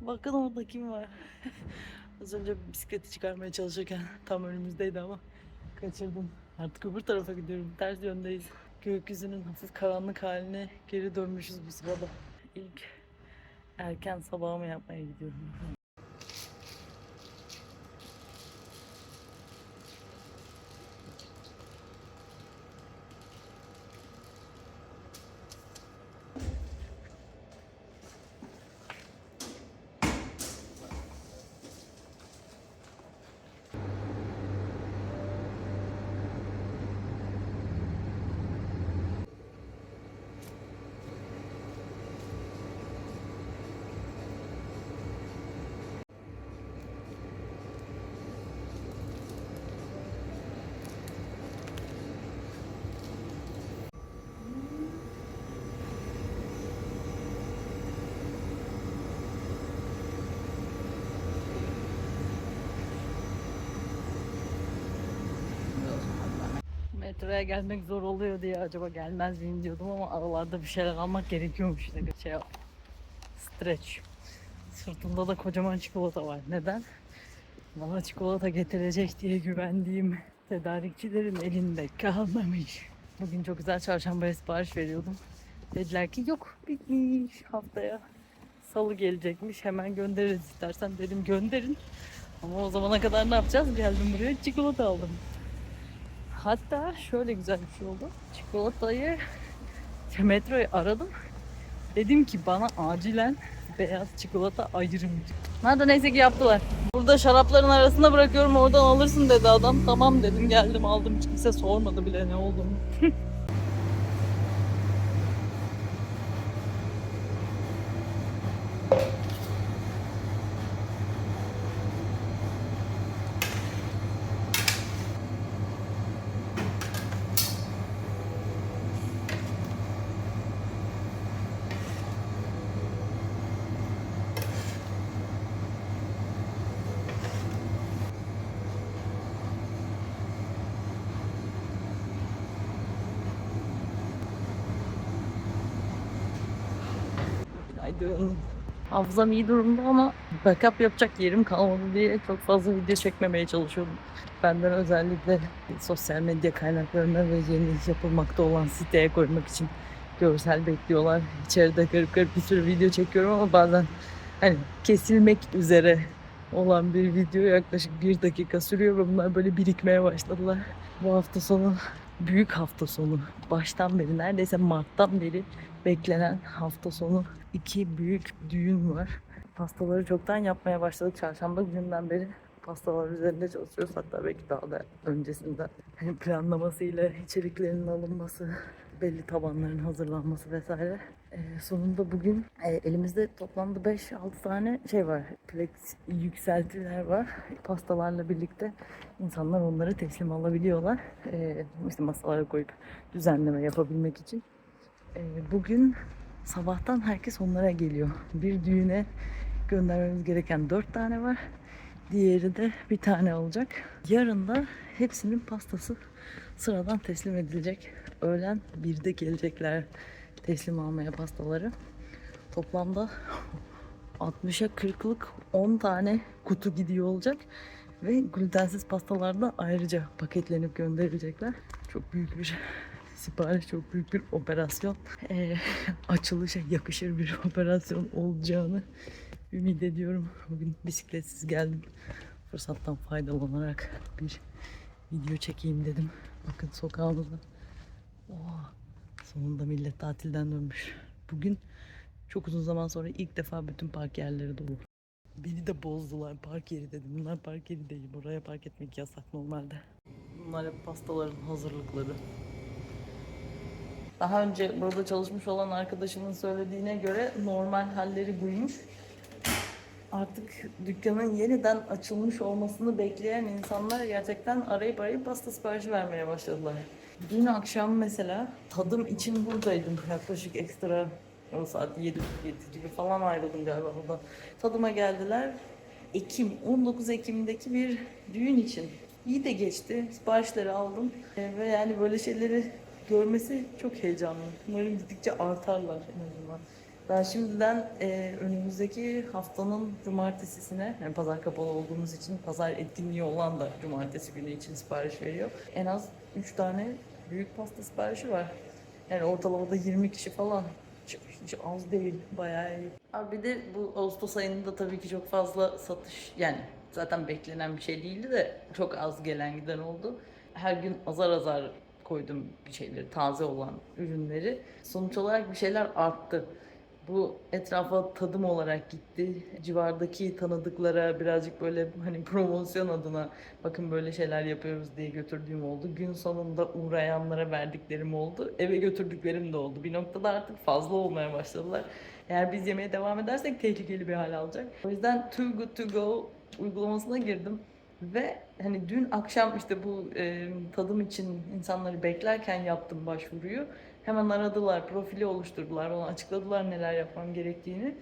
Bakın orada kim var. Az önce bisikleti çıkarmaya çalışırken tam önümüzdeydi ama kaçırdım. Artık öbür tarafa gidiyorum. Ters yöndeyiz. Gökyüzünün hafif karanlık haline geri dönmüşüz bu sırada. İlk erken sabahımı yapmaya gidiyorum. Metroya gelmek zor oluyor diye acaba gelmez miyim diyordum ama aralarda bir şeyler almak gerekiyormuş işte şey stretch. Sırtımda da kocaman çikolata var. Neden? Bana çikolata getirecek diye güvendiğim tedarikçilerin elinde kalmamış. Bugün çok güzel çarşambaya sipariş veriyordum. Dediler ki yok bitmiş haftaya. Salı gelecekmiş hemen göndeririz istersen dedim gönderin. Ama o zamana kadar ne yapacağız? Geldim buraya çikolata aldım. Hatta şöyle güzel bir şey oldu. Çikolatayı metroyu aradım. Dedim ki bana acilen beyaz çikolata ayırın. Nerede neyse ki yaptılar. Burada şarapların arasında bırakıyorum oradan alırsın dedi adam. Tamam dedim geldim aldım. Kimse sormadı bile ne olduğunu. Günaydın. Hafızam iyi durumda ama backup yapacak yerim kalmadı diye çok fazla video çekmemeye çalışıyordum. Benden özellikle sosyal medya kaynaklarına ve yeni yapılmakta olan siteye koymak için görsel bekliyorlar. İçeride garip garip bir sürü video çekiyorum ama bazen hani kesilmek üzere olan bir video yaklaşık bir dakika sürüyor ve bunlar böyle birikmeye başladılar. Bu hafta sonu büyük hafta sonu. Baştan beri neredeyse Mart'tan beri beklenen hafta sonu iki büyük düğün var. Pastaları çoktan yapmaya başladık. Çarşamba gününden beri pastalar üzerinde çalışıyoruz. Hatta belki daha da öncesinden Hani planlamasıyla içeriklerinin alınması, belli tabanların hazırlanması vesaire. Ee, sonunda bugün e, elimizde toplamda 5-6 tane şey var. Plex yükseltiler var. Pastalarla birlikte insanlar onları teslim alabiliyorlar. Ee, işte masalara koyup düzenleme yapabilmek için. Ee, bugün sabahtan herkes onlara geliyor. Bir düğüne göndermemiz gereken dört tane var. Diğeri de bir tane olacak. Yarın da hepsinin pastası sıradan teslim edilecek. Öğlen 1'de gelecekler teslim almaya pastaları. Toplamda 60'a 40'lık 10 tane kutu gidiyor olacak. Ve glutensiz pastalar da ayrıca paketlenip gönderilecekler. Çok büyük bir sipariş, çok büyük bir operasyon. Ee, açılışa yakışır bir operasyon olacağını ümit ediyorum. Bugün bisikletsiz geldim. Fırsattan faydalanarak bir video çekeyim dedim. Bakın sokağımızda. Oha, sonunda millet tatilden dönmüş. Bugün çok uzun zaman sonra ilk defa bütün park yerleri dolu. Beni de bozdular park yeri dedim. Bunlar park yeri değil. Buraya park etmek yasak normalde. Bunlar hep pastaların hazırlıkları. Daha önce burada çalışmış olan arkadaşımın söylediğine göre normal halleri buymuş. Artık dükkanın yeniden açılmış olmasını bekleyen insanlar gerçekten arayıp arayıp pasta siparişi vermeye başladılar. Dün akşam mesela tadım için buradaydım. Yaklaşık ekstra o saat 7, 7 gibi falan ayrıldım galiba buradan. Tadıma geldiler. Ekim, 19 Ekim'deki bir düğün için. İyi de geçti. Siparişleri aldım. Ve yani böyle şeyleri görmesi çok heyecanlı. Umarım gittikçe artarlar en azından. Ben şimdiden e, önümüzdeki haftanın cumartesisine, yani pazar kapalı olduğumuz için pazar etkinliği olan da cumartesi günü için sipariş veriyor. En az 3 tane büyük pasta siparişi var. Yani ortalamada 20 kişi falan. Hiç, hiç az değil, bayağı iyi. Abi bir de bu Ağustos ayında tabii ki çok fazla satış yani zaten beklenen bir şey değildi de çok az gelen giden oldu. Her gün azar azar koydum bir şeyleri, taze olan ürünleri. Sonuç olarak bir şeyler arttı. Bu etrafa tadım olarak gitti. Civardaki tanıdıklara birazcık böyle hani promosyon adına bakın böyle şeyler yapıyoruz diye götürdüğüm oldu. Gün sonunda uğrayanlara verdiklerim oldu. Eve götürdüklerim de oldu. Bir noktada artık fazla olmaya başladılar. Eğer biz yemeye devam edersek tehlikeli bir hal alacak. O yüzden Too Good To Go uygulamasına girdim. Ve hani dün akşam işte bu e, tadım için insanları beklerken yaptım başvuruyu. Hemen aradılar, profili oluşturdular, bana açıkladılar neler yapmam gerektiğini.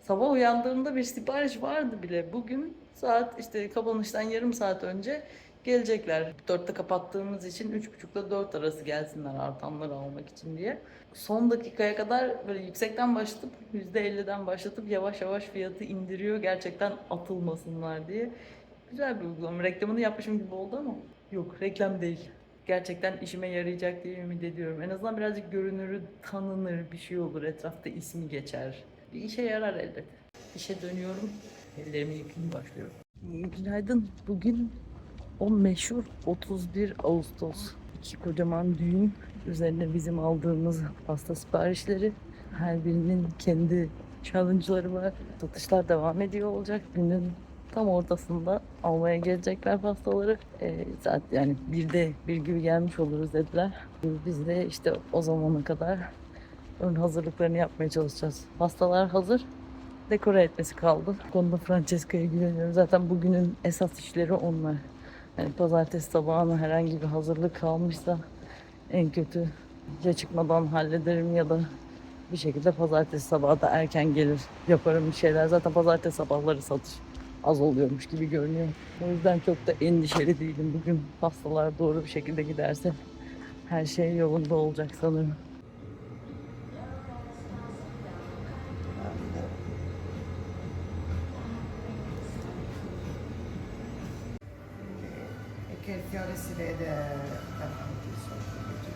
Sabah uyandığımda bir sipariş vardı bile. Bugün saat işte kapanıştan yarım saat önce gelecekler. Dörtte kapattığımız için üç buçukla dört arası gelsinler artanları almak için diye. Son dakikaya kadar böyle yüksekten başlatıp %50'den başlatıp yavaş yavaş fiyatı indiriyor gerçekten atılmasınlar diye. Güzel bir uygulama. Reklamını yapmışım gibi oldu ama yok reklam değil. Gerçekten işime yarayacak diye ümit ediyorum. En azından birazcık görünürü tanınır bir şey olur. Etrafta ismi geçer. Bir işe yarar elbet. İşe dönüyorum. Ellerimi yıkayayım başlıyorum. Günaydın. Bugün o meşhur 31 Ağustos. İki kocaman düğün. Üzerine bizim aldığımız pasta siparişleri. Her birinin kendi challenge'ları var. Satışlar devam ediyor olacak. Günün tam ortasında almaya gelecekler pastaları. Ee, zaten yani bir de bir gibi gelmiş oluruz dediler. Biz de işte o zamana kadar ön hazırlıklarını yapmaya çalışacağız. Pastalar hazır. Dekore etmesi kaldı. Bu konuda Francesca'ya güveniyorum. Zaten bugünün esas işleri onlar. Yani pazartesi sabahına herhangi bir hazırlık kalmışsa en kötü ya çıkmadan hallederim ya da bir şekilde pazartesi sabahı da erken gelir yaparım bir şeyler. Zaten pazartesi sabahları satış az oluyormuş gibi görünüyor. O yüzden çok da endişeli değilim. Bugün pastalar doğru bir şekilde giderse her şey yolunda olacak sanırım. Che il fiore si vede dal punto di.